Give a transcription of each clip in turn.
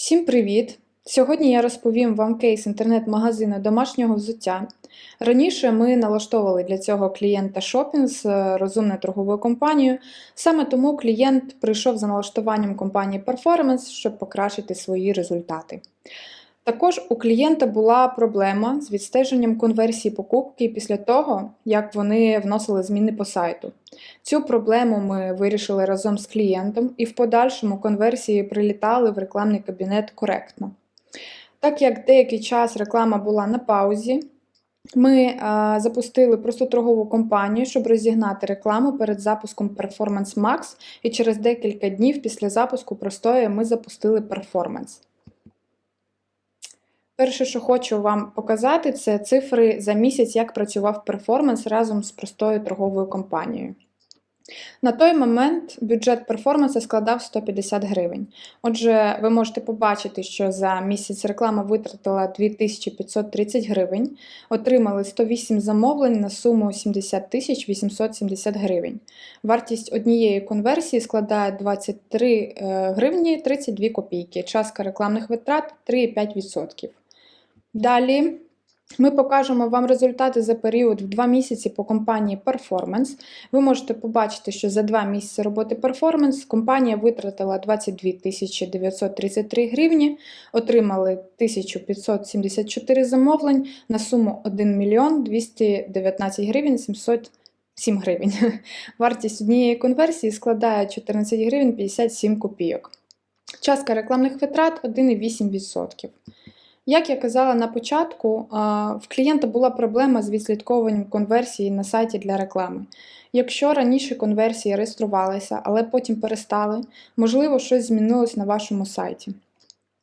Всім привіт! Сьогодні я розповім вам кейс інтернет-магазину домашнього взуття. Раніше ми налаштовували для цього клієнта шопінг з е, розумною торговою компанією. Саме тому клієнт прийшов за налаштуванням компанії Performance, щоб покращити свої результати. Також у клієнта була проблема з відстеженням конверсії покупки після того, як вони вносили зміни по сайту. Цю проблему ми вирішили разом з клієнтом, і в подальшому конверсії прилітали в рекламний кабінет коректно. Так як деякий час реклама була на паузі, ми а, запустили просто торгову кампанію, щоб розігнати рекламу перед запуском Performance Max, і через декілька днів після запуску простої ми запустили Performance. Перше, що хочу вам показати, це цифри за місяць, як працював перформанс разом з простою торговою компанією. На той момент бюджет перформанса складав 150 гривень. Отже, ви можете побачити, що за місяць реклама витратила 2530 гривень, отримали 108 замовлень на суму 70 870 гривень. Вартість однієї конверсії складає 23 е, гривні 32 копійки. Частка рекламних витрат 3,5%. Далі ми покажемо вам результати за період в 2 місяці по компанії Performance. Ви можете побачити, що за 2 місяці роботи Performance компанія витратила 22 933 гривні, отримали 1574 замовлень на суму 1 мільйон 219 гривень 707 гривень. Вартість однієї конверсії складає 14 гривень 57 копійок. Частка рекламних витрат 1,8%. Як я казала на початку, в клієнта була проблема з відслідковуванням конверсії на сайті для реклами. Якщо раніше конверсії реєструвалися, але потім перестали, можливо, щось змінилось на вашому сайті.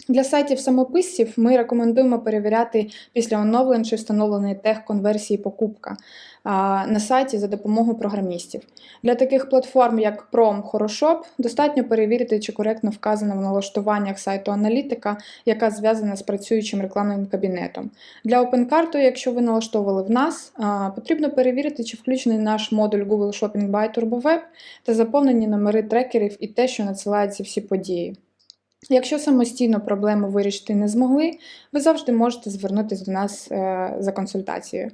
Для сайтів самописців ми рекомендуємо перевіряти після оновлень чи встановленої тех конверсії покупка на сайті за допомогою програмістів. Для таких платформ, як Prom Хорошоп, достатньо перевірити, чи коректно вказано в налаштуваннях сайту аналітика, яка зв'язана з працюючим рекламним кабінетом. Для OpenCart, якщо ви налаштовували в нас, потрібно перевірити, чи включений наш модуль Google Shopping by TurboWeb та заповнені номери трекерів і те, що надсилаються всі події. Якщо самостійно проблему вирішити не змогли, ви завжди можете звернутися до нас е, за консультацією.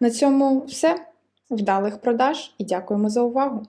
На цьому все. Вдалих продаж і дякуємо за увагу!